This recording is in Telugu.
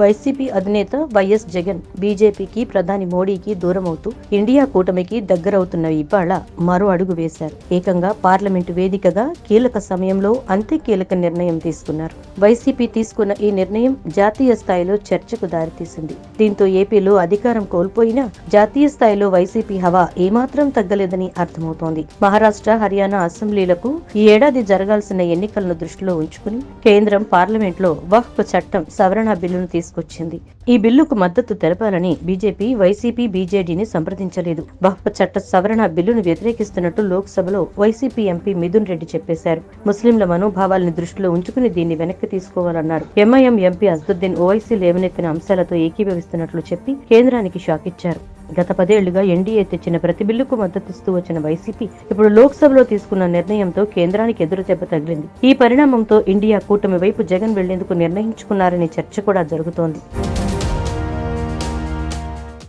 వైసీపీ అధినేత వైఎస్ జగన్ బీజేపీకి ప్రధాని మోడీకి దూరమవుతూ ఇండియా కూటమికి దగ్గరవుతున్న ఇవాళ మరో అడుగు వేశారు. ఏకంగా పార్లమెంటు వేదికగా కీలక సమయంలో అంతే కీలక నిర్ణయం తీసుకున్నారు. వైసీపీ తీసుకున్న ఈ నిర్ణయం జాతీయ స్థాయిలో చర్చకు దారితీసింది. దీంతో ఏపీలో అధికారం కోల్పోయినా జాతీయ స్థాయిలో వైసీపీ హవా ఏమాత్రం తగ్గలేదని అర్థమవుతోంది. మహారాష్ట్ర హర్యానా అసెంబ్లీలకు ఈ ఏడాది జరగాల్సిన ఎన్నికలను దృష్టిలో ఉంచుకుని కేంద్రం పార్లమెంట్లో వక్ఫ్ చట్టం సవరణ బిల్లును తీసుకొచ్చింది. ఈ బిల్లుకు మద్దతు తెలపాలని బీజేపీ వైసీపీ బీజేడీని సంప్రదించలేదు. వక్ఫ్ చట్ట సవరణ బిల్లును వ్యతిరేకిస్తున్నట్టు లోక్సభలో వైసీపీ ఎంపీ మిథున్ రెడ్డి చెప్పేశారు. ముస్లింల మనోభావాలను దృష్టిలో ఉంచుకుని దీన్ని వెనక్కి తీసుకోవాలన్నారు. ఎంఐఎం ఎంపీ అజదుద్దీన్ ఓవైసీ లేవనెత్తిన అంశాలతో ఏకీభవిస్తున్నట్లు చెప్పి కేంద్రానికి షాకిచ్చారు గత పదేళ్ళుగా ఎన్డీఏ తెచ్చిన ప్రతి బిల్లుకు మద్దతిస్తూ వచ్చిన వైసీపీ ఇప్పుడు లోక్సభలో తీసుకున్న నిర్ణయంతో కేంద్రానికి ఎదురు దెబ్బ తగిలింది. ఈ పరిణామంతో ఇండియా కూటమి వైపు జగన్ వెళ్ళేందుకు నిర్ణయించుకున్నారనే చర్చ కూడా జరుగుతోంది.